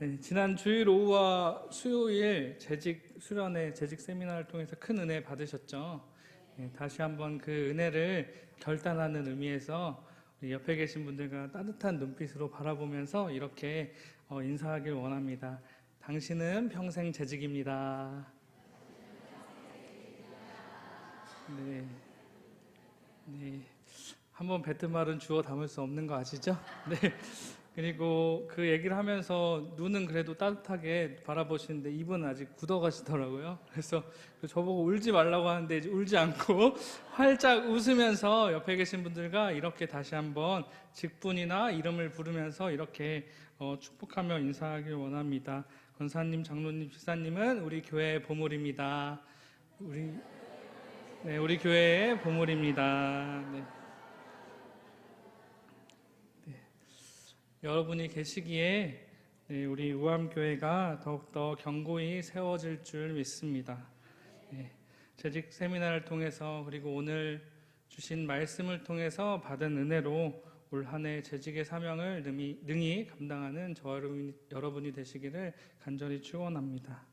네, 지난 주일 오후와 수요일 재직 수련회 재직 세미나를 통해서 큰 은혜 받으셨죠. 네, 다시 한번 그 은혜를 결단하는 의미에서 옆에 계신 분들과 따뜻한 눈빛으로 바라보면서 이렇게 어, 인사하길 원합니다. 당신은 평생 재직입니다. 네, 네, 한번 뱉은 말은 주워 담을 수 없는 거 아시죠? 네. 그리고 그 얘기를 하면서 눈은 그래도 따뜻하게 바라보시는데 입은 아직 굳어가시더라고요. 그래서 저보고 울지 말라고 하는데 이제 울지 않고 활짝 웃으면서 옆에 계신 분들과 이렇게 다시 한번 직분이나 이름을 부르면서 이렇게 어, 축복하며 인사하길 원합니다. 권사님, 장로님, 집사님은 우리 교회의 보물입니다. 우리 네, 우리 교회의 보물입니다. 네. 여러분이 계시기에 네, 우리 우암교회가 더욱더 견고히 세워질 줄 믿습니다. 네, 재직 세미나를 통해서 그리고 오늘 주신 말씀을 통해서 받은 은혜로 올 한 해 재직의 사명을 능히, 능히 감당하는 저 여러분이, 여러분이 되시기를 간절히 축원합니다.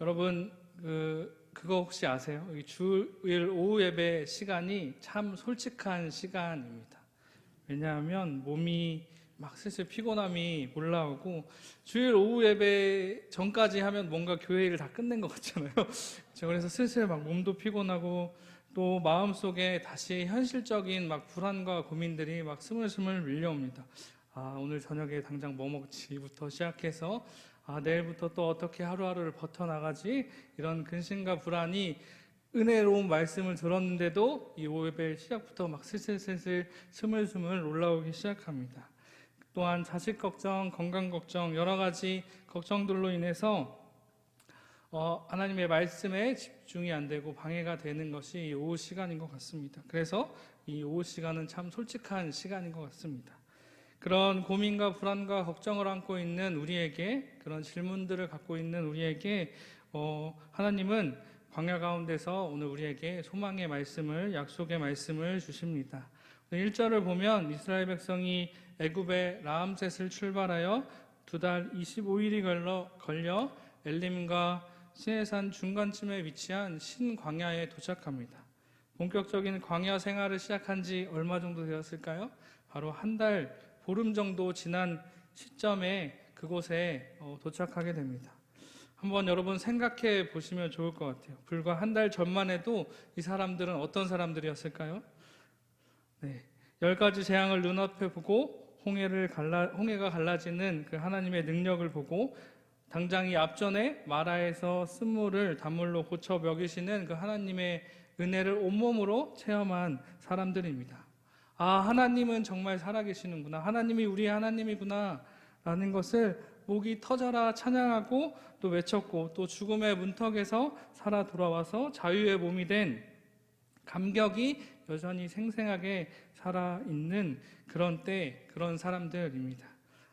여러분 그 그거 혹시 아세요? 이 주일 오후 예배 시간이 참 솔직한 시간입니다. 왜냐하면 몸이 막 슬슬 피곤함이 올라오고 주일 오후 예배 전까지 하면 뭔가 교회 일을 다 끝낸 것 같잖아요. 그래서 슬슬 막 몸도 피곤하고 또 마음 속에 다시 현실적인 막 불안과 고민들이 막 스물스물 밀려옵니다. 아, 오늘 저녁에 당장 뭐 먹지부터 시작해서 아, 내일부터 또 어떻게 하루하루를 버텨 나가지? 이런 근심과 불안이 은혜로운 말씀을 들었는데도 이 오예배 시작부터 막 슬슬슬슬 스물스물 올라오기 시작합니다. 또한 자식 걱정, 건강 걱정, 여러 가지 걱정들로 인해서 어, 하나님의 말씀에 집중이 안 되고 방해가 되는 것이 이 오후 시간인 것 같습니다. 그래서 이 오후 시간은 참 솔직한 시간인 것 같습니다. 그런 고민과 불안과 걱정을 안고 있는 우리에게 그런 질문들을 갖고 있는 우리에게 어, 하나님은 광야 가운데서 오늘 우리에게 소망의 말씀을 약속의 말씀을 주십니다. 1절을 보면 이스라엘 백성이 애굽의 라암셋을 출발하여 두 달 25일이 걸려, 걸려 엘림과 시내산 중간쯤에 위치한 신광야에 도착합니다. 본격적인 광야 생활을 시작한 지 얼마 정도 되었을까요? 바로 한 달 보름 정도 지난 시점에 그곳에 어, 도착하게 됩니다. 한번 여러분 생각해 보시면 좋을 것 같아요. 불과 한 달 전만 해도 이 사람들은 어떤 사람들이었을까요? 네. 열 가지 재앙을 눈앞에 보고 홍해를 갈라, 홍해가 갈라지는 그 하나님의 능력을 보고 당장 이 앞전에 마라에서 쓴물을 단물로 고쳐 먹이시는 그 하나님의 은혜를 온몸으로 체험한 사람들입니다. 아, 하나님은 정말 살아계시는구나. 하나님이 우리 하나님이구나. 라는 것을 목이 터져라 찬양하고 또 외쳤고 또 죽음의 문턱에서 살아 돌아와서 자유의 몸이 된 감격이 여전히 생생하게 살아있는 그런 때, 그런 사람들입니다.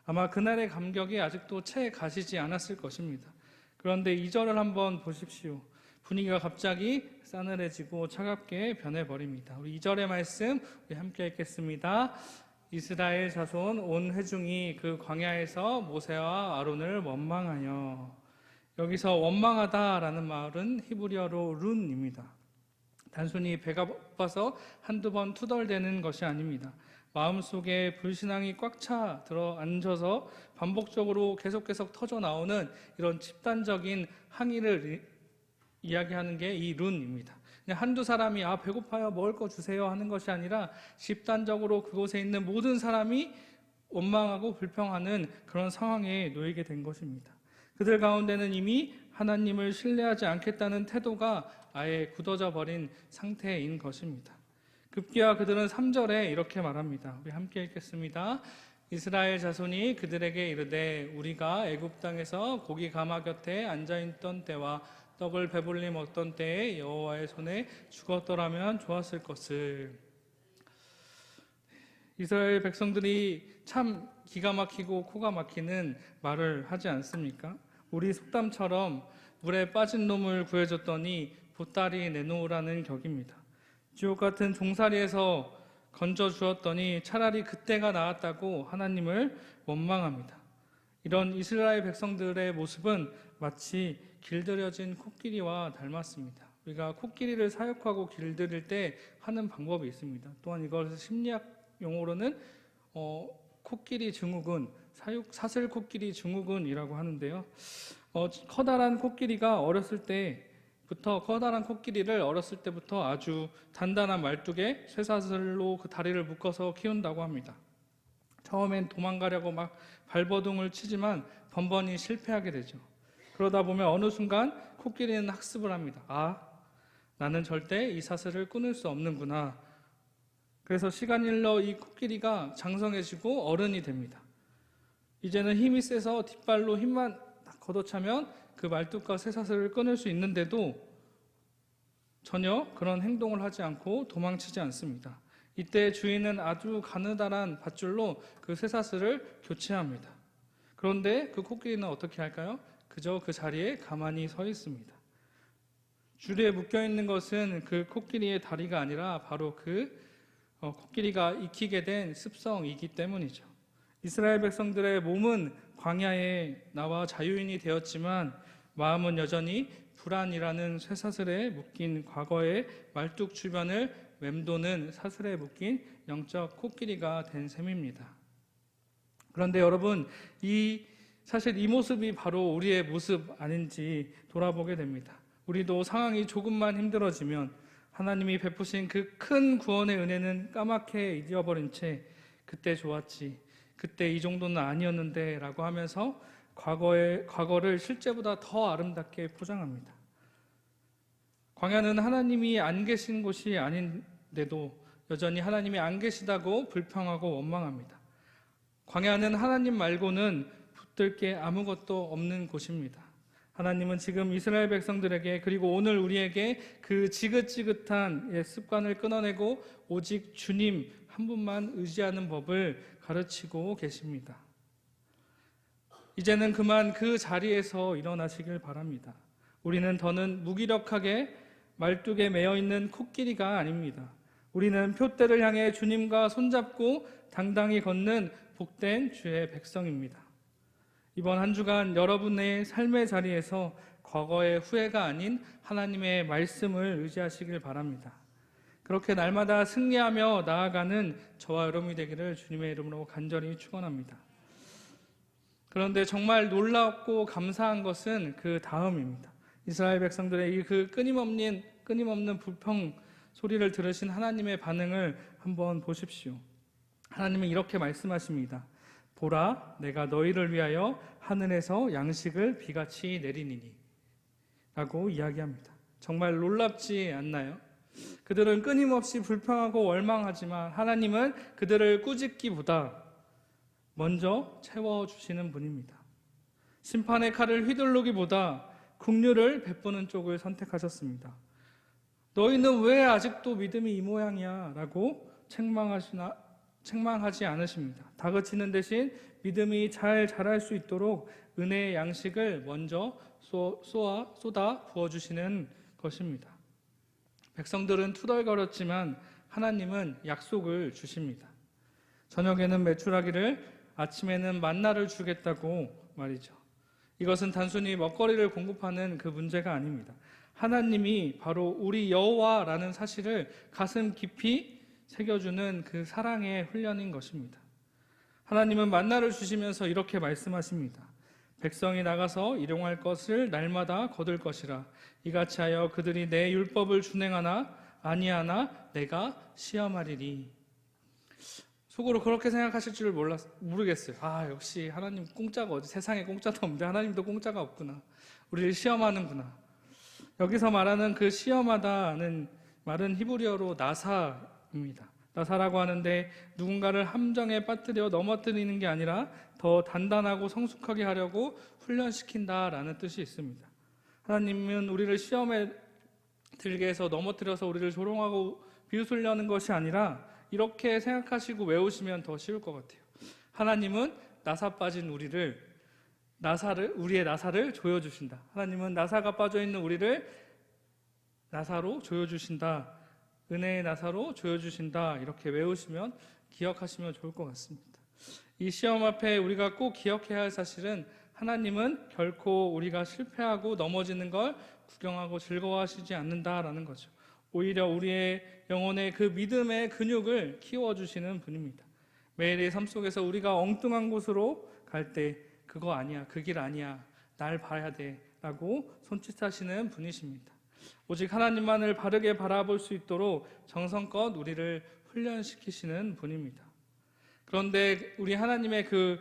아마 그날의 감격이 아직도 채 가시지 않았을 것입니다. 그런데 이절을 한번 보십시오. 분위기가 갑자기 싸늘해지고 차갑게 변해버립니다. 우리 이절의 말씀 우리 함께 읽겠습니다. 이스라엘 자손 온 회중이 그 광야에서 모세와 아론을 원망하여 여기서 원망하다라는 말은 히브리어로 룬입니다. 단순히 배가 고파서 한두 번 투덜대는 것이 아닙니다. 마음속에 불신앙이 꽉 차 들어 앉아서 반복적으로 계속 계속 터져 나오는 이런 집단적인 항의를 이야기하는 게 이 룬입니다. 그냥 한두 사람이 아 배고파요 먹을 거 주세요 하는 것이 아니라 집단적으로 그곳에 있는 모든 사람이 원망하고 불평하는 그런 상황에 놓이게 된 것입니다. 그들 가운데는 이미 하나님을 신뢰하지 않겠다는 태도가 아예 굳어져 버린 상태인 것입니다. 급기야 그들은 3절에 이렇게 말합니다. 우리 함께 읽겠습니다. 이스라엘 자손이 그들에게 이르되 우리가 애굽 땅에서 고기 가마 곁에 앉아 있던 때와 떡을 배불리 먹던 때에 여호와의 손에 죽었더라면 좋았을 것을 이스라엘 백성들이 참 기가 막히고 코가 막히는 말을 하지 않습니까? 우리 속담처럼 물에 빠진 놈을 구해줬더니 보따리 내놓으라는 격입니다. 지옥 같은 종살이에서 건져 주었더니 차라리 그때가 나았다고 하나님을 원망합니다. 이런 이스라엘 백성들의 모습은 마치 길들여진 코끼리와 닮았습니다. 우리가 코끼리를 사육하고 길들일 때 하는 방법이 있습니다. 또한 이것을 심리학 용어로는 어, 코끼리 증후군, 사육 사슬 코끼리 증후군이라고 하는데요. 어, 커다란 코끼리가 어렸을 때부터 커다란 코끼리를 어렸을 때부터 아주 단단한 말뚝에 쇠사슬로 그 다리를 묶어서 키운다고 합니다. 처음엔 도망가려고 막 발버둥을 치지만 번번이 실패하게 되죠. 그러다 보면 어느 순간 코끼리는 학습을 합니다. 아, 나는 절대 이 사슬을 끊을 수 없는구나. 그래서 시간 일러 이 코끼리가 장성해지고 어른이 됩니다. 이제는 힘이 세서 뒷발로 힘만 딱 걷어차면 그 말뚝과 쇠사슬을 끊을 수 있는데도 전혀 그런 행동을 하지 않고 도망치지 않습니다. 이때 주인은 아주 가느다란 밧줄로 그 쇠사슬을 교체합니다. 그런데 그 코끼리는 어떻게 할까요? 그저 그 자리에 가만히 서 있습니다. 줄에 묶여 있는 것은 그 코끼리의 다리가 아니라 바로 그 어, 코끼리가 익히게 된 습성이기 때문이죠. 이스라엘 백성들의 몸은 광야에 나와 자유인이 되었지만 마음은 여전히 불안이라는 쇠사슬에 묶인 과거의 말뚝 주변을 맴도는 사슬에 묶인 영적 코끼리가 된 셈입니다. 그런데 여러분, 이 사실 이 모습이 바로 우리의 모습 아닌지 돌아보게 됩니다. 우리도 상황이 조금만 힘들어지면 하나님이 베푸신 그 큰 구원의 은혜는 까맣게 잊어버린 채 그때 좋았지, 그때 이 정도는 아니었는데 라고 하면서 과거의, 과거를 실제보다 더 아름답게 포장합니다. 광야는 하나님이 안 계신 곳이 아닌데도 여전히 하나님이 안 계시다고 불평하고 원망합니다. 광야는 하나님 말고는 붙들 게 아무것도 없는 곳입니다. 하나님은 지금 이스라엘 백성들에게 그리고 오늘 우리에게 그 지긋지긋한 예, 습관을 끊어내고 오직 주님 한 분만 의지하는 법을 가르치고 계십니다. 이제는 그만 그 자리에서 일어나시길 바랍니다. 우리는 더는 무기력하게 말뚝에 매여 있는 코끼리가 아닙니다. 우리는 표대를 향해 주님과 손잡고 당당히 걷는 복된 주의 백성입니다. 이번 한 주간 여러분의 삶의 자리에서 과거의 후회가 아닌 하나님의 말씀을 의지하시길 바랍니다. 그렇게 날마다 승리하며 나아가는 저와 여러분이 되기를 주님의 이름으로 간절히 축원합니다. 그런데 정말 놀랍고 감사한 것은 그 다음입니다. 이스라엘 백성들의 이그 끊임없는 끊임없는 불평 소리를 들으신 하나님의 반응을 한번 보십시오. 하나님은 이렇게 말씀하십니다. 보라, 내가 너희를 위하여 하늘에서 양식을 비같이 내리니니. 라고 이야기합니다. 정말 놀랍지 않나요? 그들은 끊임없이 불평하고 원망하지만 하나님은 그들을 꾸짖기보다 먼저 채워주시는 분입니다. 심판의 칼을 휘둘르기보다 국류를 베푸는 쪽을 선택하셨습니다. 너희는 왜 아직도 믿음이 이 모양이야? 라고 책망하시나, 책망하지 않으십니다. 다그치는 대신 믿음이 잘 자랄 수 있도록 은혜의 양식을 먼저 쏘아, 쏟아 부어주시는 것입니다. 백성들은 투덜거렸지만 하나님은 약속을 주십니다. 저녁에는 매출하기를 아침에는 만나를 주겠다고 말이죠. 이것은 단순히 먹거리를 공급하는 그 문제가 아닙니다. 하나님이 바로 우리 여호와라는 사실을 가슴 깊이 새겨주는 그 사랑의 훈련인 것입니다. 하나님은 만나를 주시면서 이렇게 말씀하십니다. 백성이 나가서 일용할 것을 날마다 거둘 것이라 이같이 하여 그들이 내 율법을 준행하나 아니하나 내가 시험하리니 속으로 그렇게 생각하실 줄 몰랐, 모르겠어요. 아, 역시 하나님 공짜가 어디 세상에 공짜도 없는데 하나님도 공짜가 없구나. 우리를 시험하는구나. 여기서 말하는 그 시험하다는 말은 히브리어로 나사 입니다. 나사라고 하는데 누군가를 함정에 빠뜨려 넘어뜨리는 게 아니라 더 단단하고 성숙하게 하려고 훈련시킨다라는 뜻이 있습니다. 하나님은 우리를 시험에 들게 해서 넘어뜨려서 우리를 조롱하고 비웃으려는 것이 아니라 이렇게 생각하시고 외우시면 더 쉬울 것 같아요. 하나님은 나사 빠진 우리를 나사를 우리의 나사를 조여 주신다. 하나님은 나사가 빠져 있는 우리를 나사로 조여 주신다. 은혜의 나사로 조여 주신다. 이렇게 외우시면 기억하시면 좋을 것 같습니다. 이 시험 앞에 우리가 꼭 기억해야 할 사실은 하나님은 결코 우리가 실패하고 넘어지는 걸 구경하고 즐거워하시지 않는다라는 거죠. 오히려 우리의 영혼의 그 믿음의 근육을 키워주시는 분입니다. 매일의 삶 속에서 우리가 엉뚱한 곳으로 갈 때 그거 아니야, 그 길 아니야, 날 봐야 돼 라고 손짓하시는 분이십니다. 오직 하나님만을 바르게 바라볼 수 있도록 정성껏 우리를 훈련시키시는 분입니다. 그런데 우리 하나님의 그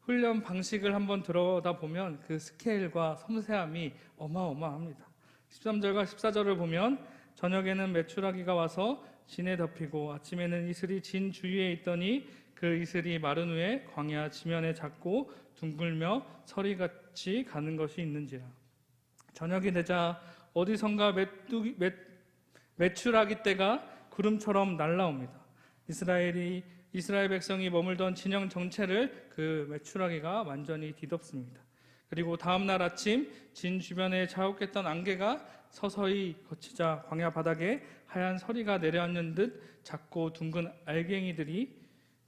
훈련 방식을 한번 들여다 보면 그 스케일과 섬세함이 어마어마합니다. 13절과 14절을 보면 저녁에는 메추라기가 와서 진에 덮이고 아침에는 이슬이 진 주위에 있더니 그 이슬이 마른 후에 광야 지면에 작고 둥글며 서리같이 가는 것이 있는지라 저녁이 되자 어디선가 메뚜기, 메, 메추라기 떼가 구름처럼 날라옵니다. 이스라엘이 이스라엘 백성이 머물던 진영 전체를 그 메추라기가 완전히 뒤덮습니다. 그리고 다음 날 아침 진 주변에 자욱했던 안개가 서서히 거치자 광야 바닥에 하얀 서리가 내려앉는 듯 작고 둥근 알갱이들이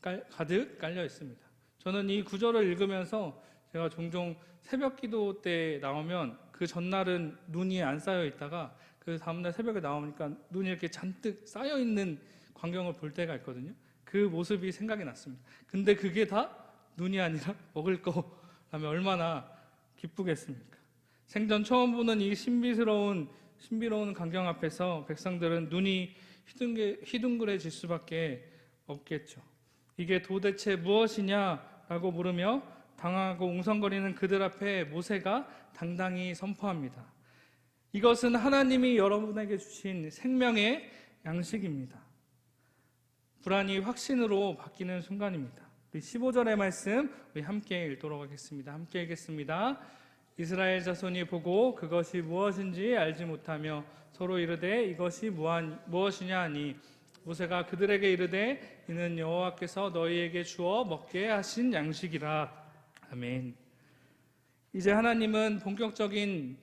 깔- 가득 깔려 있습니다. 저는 이 구절을 읽으면서 제가 종종 새벽 기도 때 나오면 그 전날은 눈이 안 쌓여 있다가 그 다음날 새벽에 나오니까 눈이 이렇게 잔뜩 쌓여 있는 광경을 볼 때가 있거든요. 그 모습이 생각이 났습니다. 근데 그게 다 눈이 아니라 먹을 거라면 얼마나 기쁘겠습니까? 생전 처음 보는 이 신비스러운 신비로운 광경 앞에서 백성들은 눈이 휘둥게, 휘둥그레질 수밖에 없겠죠. 이게 도대체 무엇이냐라고 물으며 당하고 웅성거리는 그들 앞에 모세가 당당히 선포합니다. 이것은 하나님이 여러분에게 주신 생명의 양식입니다. 불안이 확신으로 바뀌는 순간입니다. 우리 15절의 말씀 우리 함께 읽도록 하겠습니다. 함께 읽겠습니다. 이스라엘 자손이 보고 그것이 무엇인지 알지 못하며 서로 이르되 이것이 무엇이냐 하니 모세가 그들에게 이르되 이는 여호와께서 너희에게 주어 먹게 하신 양식이라 아멘. 이제 하나님은 본격적인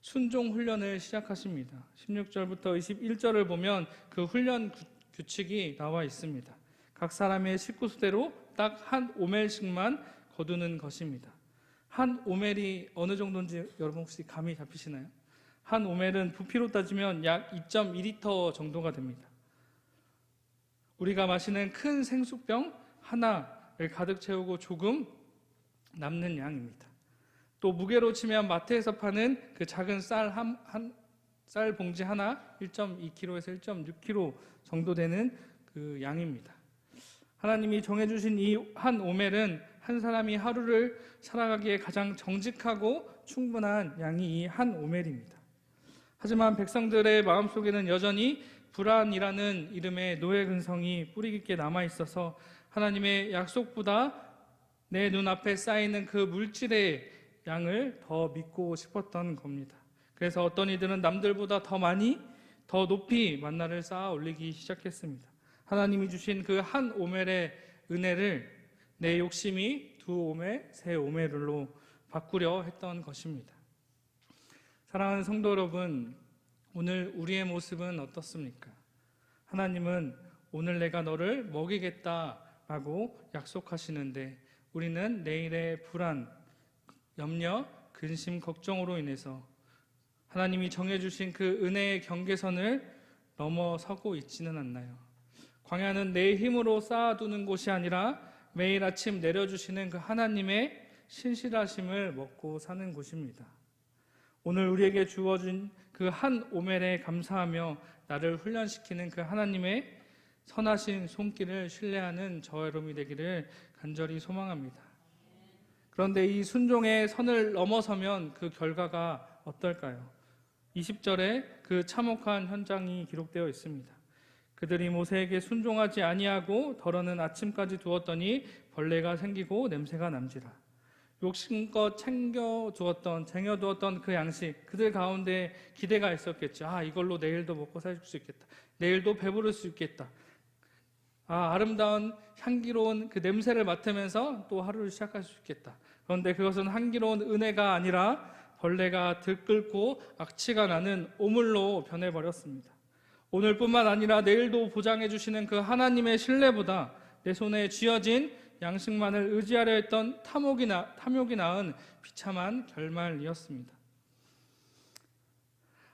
순종 훈련을 시작하십니다. 16절부터 21절을 보면 그 훈련 구- 규칙이 나와 있습니다. 각 사람의 식구수대로 딱 한 오멜씩만 거두는 것입니다. 한 오멜이 어느 정도인지 여러분 혹시 감이 잡히시나요? 한 오멜은 부피로 따지면 약 2.2리터 정도가 됩니다. 우리가 마시는 큰 생수병 하나를 가득 채우고 조금 남는 양입니다. 또 무게로 치면 마트에서 파는 그 작은 쌀 한, 한, 쌀 봉지 하나 1.2kg에서 1.6kg 정도 되는 그 양입니다. 하나님이 정해주신 이 한 오멜은 한 사람이 하루를 살아가기에 가장 정직하고 충분한 양이 이 한 오멜입니다. 하지만 백성들의 마음속에는 여전히 불안이라는 이름의 노예 근성이 뿌리 깊게 남아 있어서 하나님의 약속보다 내 눈앞에 쌓이는 그 물질의 양을 더 믿고 싶었던 겁니다. 그래서 어떤 이들은 남들보다 더 많이 더 높이 만나를 쌓아 올리기 시작했습니다. 하나님이 주신 그 한 오멜의 은혜를 내 욕심이 두 오멜, 세 오멜로 바꾸려 했던 것입니다. 사랑하는 성도 여러분, 오늘 우리의 모습은 어떻습니까? 하나님은 오늘 내가 너를 먹이겠다라고 약속하시는데 우리는 내일의 불안, 염려, 근심, 걱정으로 인해서 하나님이 정해주신 그 은혜의 경계선을 넘어서고 있지는 않나요? 광야는 내 힘으로 쌓아두는 곳이 아니라 매일 아침 내려주시는 그 하나님의 신실하심을 먹고 사는 곳입니다. 오늘 우리에게 주어진 그 한 오멜에 감사하며 나를 훈련시키는 그 하나님의 선하신 손길을 신뢰하는 저 여러분이 되기를 간절히 소망합니다. 그런데 이 순종의 선을 넘어서면 그 결과가 어떨까요? 20절에 그 참혹한 현장이 기록되어 있습니다. 그들이 모세에게 순종하지 아니하고 덜어는 아침까지 두었더니 벌레가 생기고 냄새가 남지라. 욕심껏 챙겨 두었던 쟁여 두었던 그 양식 그들 가운데 기대가 있었겠죠. 아 이걸로 내일도 먹고 살 수 있겠다. 내일도 배부를 수 있겠다. 아 아름다운 향기로운 그 냄새를 맡으면서 또 하루를 시작할 수 있겠다. 그런데 그것은 향기로운 은혜가 아니라 벌레가 들끓고 악취가 나는 오물로 변해버렸습니다. 오늘뿐만 아니라 내일도 보장해 주시는 그 하나님의 신뢰보다 내 손에 쥐어진 양식만을 의지하려 했던 탐욕이, 나, 탐욕이 낳은 비참한 결말이었습니다.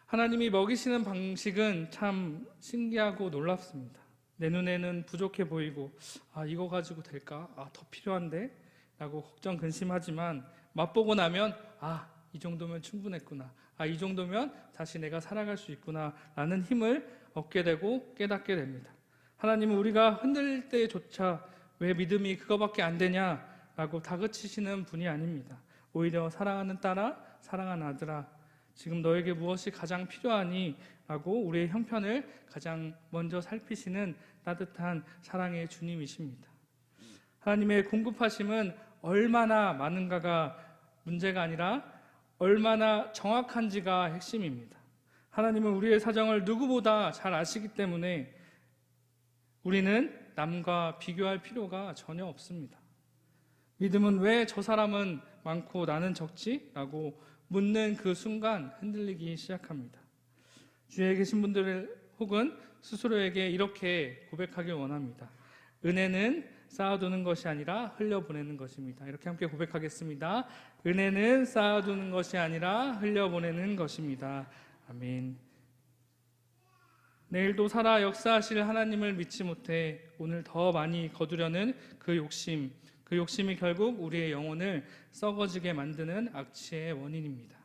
하나님이 먹이시는 방식은 참 신기하고 놀랍습니다. 내 눈에는 부족해 보이고, 아, 이거 가지고 될까? 아, 더 필요한데? 라고 걱정, 근심하지만, 맛보고 나면, 아, 이 정도면 충분했구나. 아, 이 정도면 다시 내가 살아갈 수 있구나. 라는 힘을 얻게 되고 깨닫게 됩니다. 하나님은 우리가 흔들릴 때조차 왜 믿음이 그거밖에 안 되냐? 라고 다그치시는 분이 아닙니다. 오히려 사랑하는 딸아, 사랑하는 아들아, 지금 너에게 무엇이 가장 필요하니? 라고 우리의 형편을 가장 먼저 살피시는 따뜻한 사랑의 주님이십니다. 하나님의 공급하심은 얼마나 많은가가 문제가 아니라 얼마나 정확한지가 핵심입니다. 하나님은 우리의 사정을 누구보다 잘 아시기 때문에 우리는 남과 비교할 필요가 전혀 없습니다. 믿음은 왜 저 사람은 많고 나는 적지? 라고 묻는 그 순간 흔들리기 시작합니다. 주위에 계신 분들 혹은 스스로에게 이렇게 고백하길 원합니다. 은혜는 쌓아두는 것이 아니라 흘려보내는 것입니다. 이렇게 함께 고백하겠습니다. 은혜는 쌓아두는 것이 아니라 흘려보내는 것입니다. 아멘. 내일도 살아 역사하실 하나님을 믿지 못해 오늘 더 많이 거두려는 그 욕심, 그 욕심이 결국 우리의 영혼을 썩어지게 만드는 악취의 원인입니다.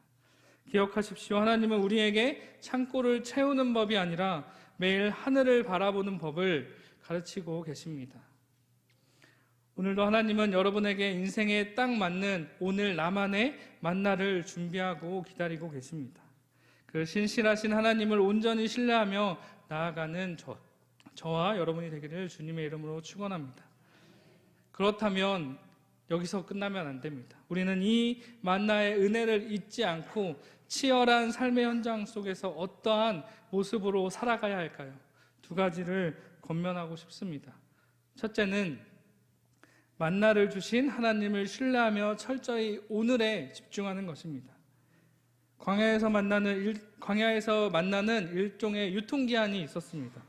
기억하십시오. 하나님은 우리에게 창고를 채우는 법이 아니라 매일 하늘을 바라보는 법을 가르치고 계십니다. 오늘도 하나님은 여러분에게 인생에 딱 맞는 오늘 나만의 만나를 준비하고 기다리고 계십니다. 그 신실하신 하나님을 온전히 신뢰하며 나아가는 저, 저와 여러분이 되기를 주님의 이름으로 축원합니다. 그렇다면 여기서 끝나면 안 됩니다. 우리는 이 만나의 은혜를 잊지 않고 치열한 삶의 현장 속에서 어떠한 모습으로 살아가야 할까요? 두 가지를 건면하고 싶습니다. 첫째는 만나를 주신 하나님을 신뢰하며 철저히 오늘에 집중하는 것입니다. 광야에서 만나는 일, 광야에서 만나는 일종의 유통기한이 있었습니다.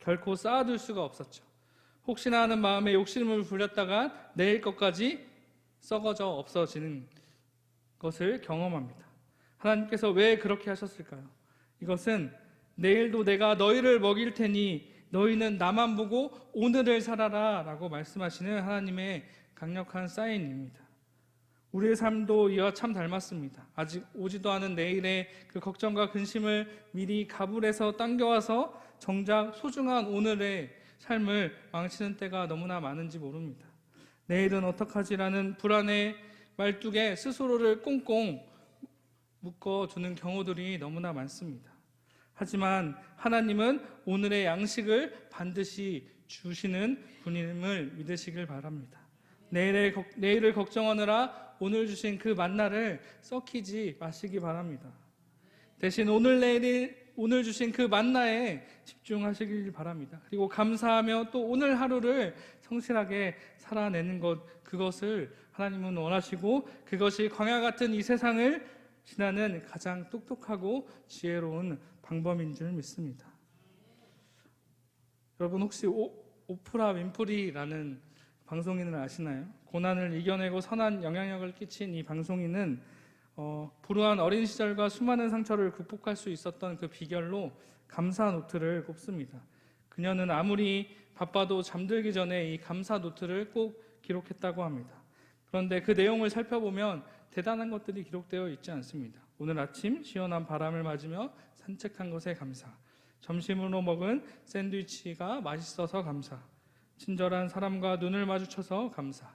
결코 쌓아둘 수가 없었죠. 혹시나 하는 마음에 욕심을 부렸다가 내일 것까지 썩어져 없어지는 것을 경험합니다. 하나님께서 왜 그렇게 하셨을까요? 이것은 내일도 내가 너희를 먹일 테니 너희는 나만 보고 오늘을 살아라 라고 말씀하시는 하나님의 강력한 사인입니다. 우리의 삶도 이와 참 닮았습니다. 아직 오지도 않은 내일의 그 걱정과 근심을 미리 가불해서 당겨와서 정작 소중한 오늘의 삶을 망치는 때가 너무나 많은지 모릅니다. 내일은 어떡하지라는 불안의 말뚝에 스스로를 꽁꽁 묶어두는 경우들이 너무나 많습니다. 하지만 하나님은 오늘의 양식을 반드시 주시는 분임을 믿으시길 바랍니다. 내일의, 내일을 걱정하느라 오늘 주신 그 만나를 썩히지 마시기 바랍니다. 대신 오늘 내일 오늘 주신 그 만나에 집중하시길 바랍니다. 그리고 감사하며 또 오늘 하루를 성실하게 살아내는 것 그것을 하나님은 원하시고 그것이 광야 같은 이 세상을 지나는 가장 똑똑하고 지혜로운 방법인 줄 믿습니다. 여러분 혹시 오, 오프라 윈프리라는 방송인을 아시나요? 고난을 이겨내고 선한 영향력을 끼친 이 방송인은 어, 불우한 어린 시절과 수많은 상처를 극복할 수 있었던 그 비결로 감사 노트를 꼽습니다. 그녀는 아무리 바빠도 잠들기 전에 이 감사 노트를 꼭 기록했다고 합니다. 그런데 그 내용을 살펴보면 대단한 것들이 기록되어 있지 않습니다. 오늘 아침 시원한 바람을 맞으며 산책한 것에 감사. 점심으로 먹은 샌드위치가 맛있어서 감사. 친절한 사람과 눈을 마주쳐서 감사.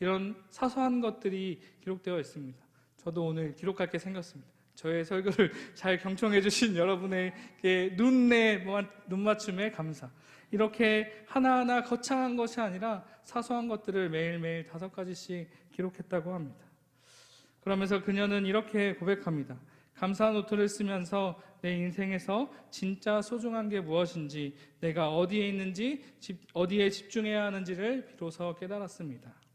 이런 사소한 것들이 기록되어 있습니다. 저도 오늘 기록할 게 생겼습니다. 저의 설교를 잘 경청해 주신 여러분에게 눈내 눈맞춤에 감사. 이렇게 하나하나 거창한 것이 아니라 사소한 것들을 매일매일 다섯 가지씩 기록했다고 합니다. 그러면서 그녀는 이렇게 고백합니다. 감사 노트를 쓰면서 내 인생에서 진짜 소중한 게 무엇인지, 내가 어디에 있는지, 어디에 집중해야 하는지를 비로소 깨달았습니다.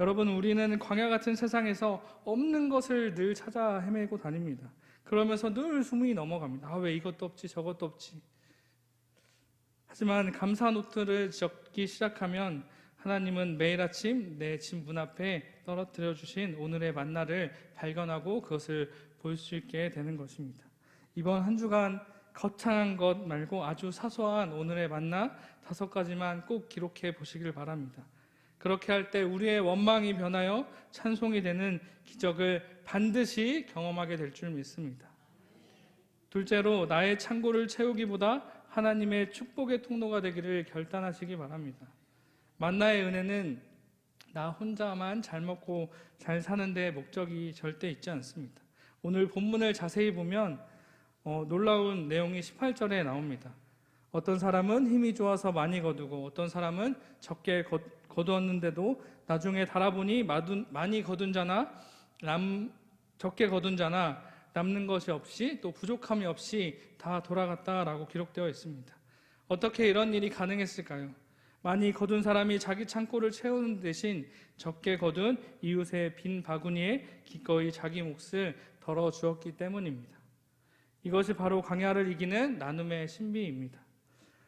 여러분, 우리는 광야 같은 세상에서 없는 것을 늘 찾아 헤매고 다닙니다. 그러면서 늘 숨이 넘어갑니다. 아, 왜 이것도 없지, 저것도 없지. 하지만 감사 노트를 적기 시작하면 하나님은 매일 아침 내 집 문 앞에 떨어뜨려 주신 오늘의 만나를 발견하고 그것을 볼 수 있게 되는 것입니다. 이번 한 주간 거창한 것 말고 아주 사소한 오늘의 만나 다섯 가지만 꼭 기록해 보시길 바랍니다. 그렇게 할 때 우리의 원망이 변하여 찬송이 되는 기적을 반드시 경험하게 될 줄 믿습니다. 둘째로 나의 창고를 채우기보다 하나님의 축복의 통로가 되기를 결단하시기 바랍니다. 만나의 은혜는 나 혼자만 잘 먹고 잘 사는 데 목적이 절대 있지 않습니다. 오늘 본문을 자세히 보면 어, 놀라운 내용이 18절에 나옵니다. 어떤 사람은 힘이 좋아서 많이 거두고 어떤 사람은 적게 거, 거두었는데도 나중에 달아보니 많이 거둔 자나 남, 적게 거둔 자나 남는 것이 없이 또 부족함이 없이 다 돌아갔다라고 기록되어 있습니다. 어떻게 이런 일이 가능했을까요? 많이 거둔 사람이 자기 창고를 채우는 대신 적게 거둔 이웃의 빈 바구니에 기꺼이 자기 몫을 덜어 주었기 때문입니다. 이것이 바로 광야를 이기는 나눔의 신비입니다.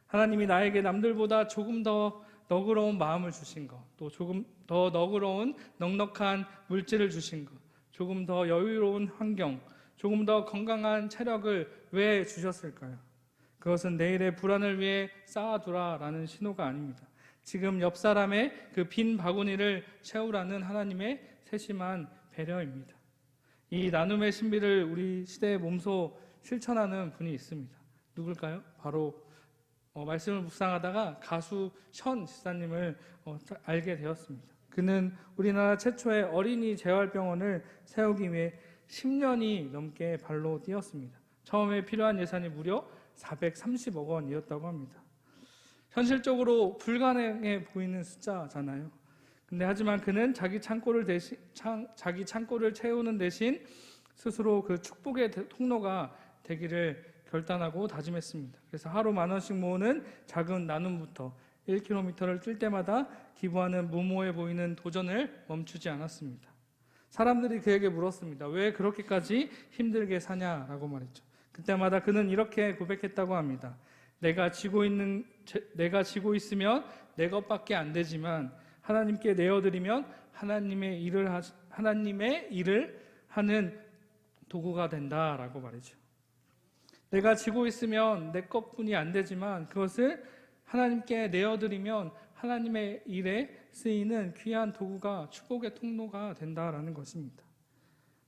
하나님이 나에게 남들보다 조금 더 너그러운 마음을 주신 것, 또 조금 더 너그러운 넉넉한 물질을 주신 것, 조금 더 여유로운 환경, 조금 더 건강한 체력을 왜 주셨을까요? 그것은 내일의 불안을 위해 쌓아두라라는 신호가 아닙니다. 지금 옆 사람의 그 빈 바구니를 채우라는 하나님의 세심한 배려입니다. 이 나눔의 신비를 우리 시대의 몸소 실천하는 분이 있습니다. 누굴까요? 바로 어, 말씀을 묵상하다가 가수 션 집사님을 어, 알게 되었습니다. 그는 우리나라 최초의 어린이 재활병원을 세우기 위해 10년이 넘게 발로 뛰었습니다. 처음에 필요한 예산이 무려 430억 원이었다고 합니다. 현실적으로 불가능해 보이는 숫자잖아요. 근데 하지만 그는 자기 창고를 대신 창, 자기 창고를 채우는 대신 스스로 그 축복의 통로가 되기를 결단하고 다짐했습니다. 그래서 하루 만 원씩 모으는 작은 나눔부터 1km를 뛸 때마다 기부하는 무모해 보이는 도전을 멈추지 않았습니다. 사람들이 그에게 물었습니다. 왜 그렇게까지 힘들게 사냐라고 말했죠. 그때마다 그는 이렇게 고백했다고 합니다. 내가 지고 있는 내가 지고 있으면 내 것밖에 안 되지만 하나님께 내어드리면 하나님의 일을 하, 하나님의 일을 하는 도구가 된다라고 말이죠. 내가 지고 있으면 내 것뿐이 안 되지만 그것을 하나님께 내어드리면 하나님의 일에 쓰이는 귀한 도구가 축복의 통로가 된다라는 것입니다.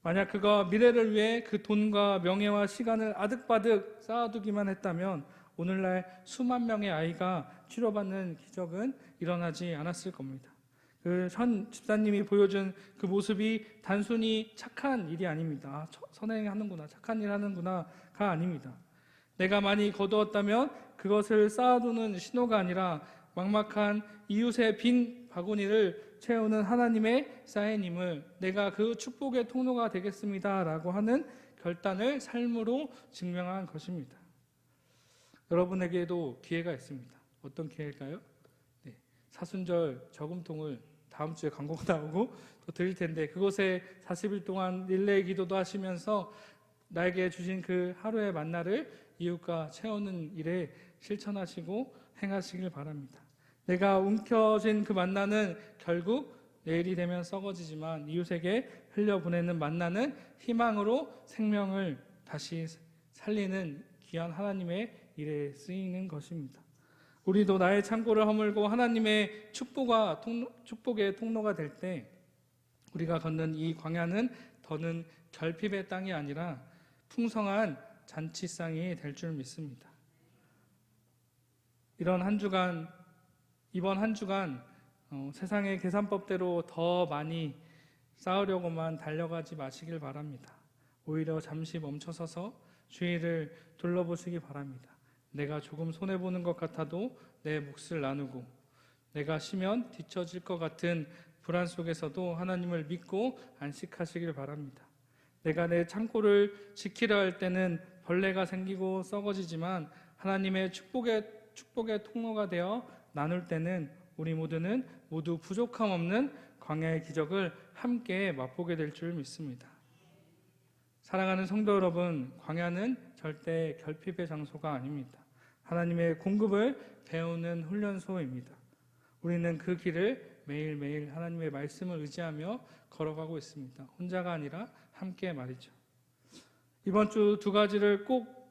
만약 그가 미래를 위해 그 돈과 명예와 시간을 아득바득 쌓아두기만 했다면 오늘날 수만 명의 아이가 치료받는 기적은 일어나지 않았을 겁니다. 그 현 집사님이 보여준 그 모습이 단순히 착한 일이 아닙니다. 아, 선행하는구나, 착한 일 하는구나 가 아닙니다. 내가 많이 거두었다면 그것을 쌓아두는 신호가 아니라 막막한 이웃의 빈 바구니를 채우는 하나님의 사인임을 내가 그 축복의 통로가 되겠습니다라고 하는 결단을 삶으로 증명한 것입니다. 여러분에게도 기회가 있습니다. 어떤 기회일까요? 네, 사순절 저금통을 다음 주에 광고가 나오고 또 드릴 텐데 그곳에 40일 동안 릴레이 기도도 하시면서 나에게 주신 그 하루의 만나를 이웃과 채우는 일에 실천하시고 행하시길 바랍니다. 내가 움켜쥔 그 만나는 결국 내일이 되면 썩어지지만 이웃에게 흘려보내는 만나는 희망으로 생명을 다시 살리는 귀한 하나님의 일에 쓰이는 것입니다. 우리도 나의 창고를 허물고 하나님의 축복과 통로, 축복의 통로가 될 때 우리가 걷는 이 광야는 더는 결핍의 땅이 아니라 풍성한 잔치상이 될 줄 믿습니다. 이런 한 주간 이번 한 주간 어, 세상의 계산법대로 더 많이 쌓으려고만 달려가지 마시길 바랍니다. 오히려 잠시 멈춰서서 주위를 둘러보시기 바랍니다. 내가 조금 손해보는 것 같아도 내 몫을 나누고 내가 쉬면 뒤처질 것 같은 불안 속에서도 하나님을 믿고 안식하시길 바랍니다. 내가 내 창고를 지키려 할 때는 벌레가 생기고 썩어지지만 하나님의 축복의 축복의 통로가 되어 나눌 때는 우리 모두는 모두 부족함 없는 광야의 기적을 함께 맛보게 될 줄 믿습니다. 사랑하는 성도 여러분, 광야는 절대 결핍의 장소가 아닙니다. 하나님의 공급을 배우는 훈련소입니다. 우리는 그 길을 매일매일 하나님의 말씀을 의지하며 걸어가고 있습니다. 혼자가 아니라 함께 말이죠. 이번 주 두 가지를 꼭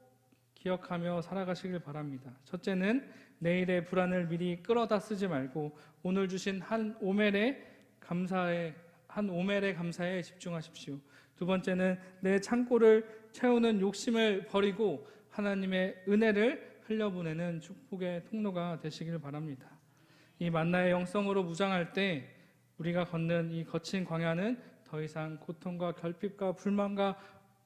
기억하며 살아가시길 바랍니다. 첫째는 내일의 불안을 미리 끌어다 쓰지 말고 오늘 주신 한 오멜의 감사에 한 오멜의 감사에 집중하십시오. 두 번째는 내 창고를 채우는 욕심을 버리고 하나님의 은혜를 흘려보내는 축복의 통로가 되시길 바랍니다. 이 만나의 영성으로 무장할 때 우리가 걷는 이 거친 광야는 더 이상 고통과 결핍과 불만과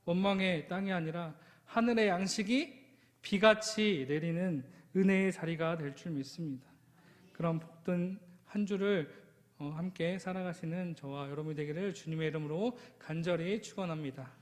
원망의 땅이 아니라 하늘의 양식이 비같이 내리는 은혜의 자리가 될 줄 믿습니다. 그런 복된 한 주를 어, 함께 살아가시는 저와 여러분이 되기를 주님의 이름으로 간절히 축원합니다.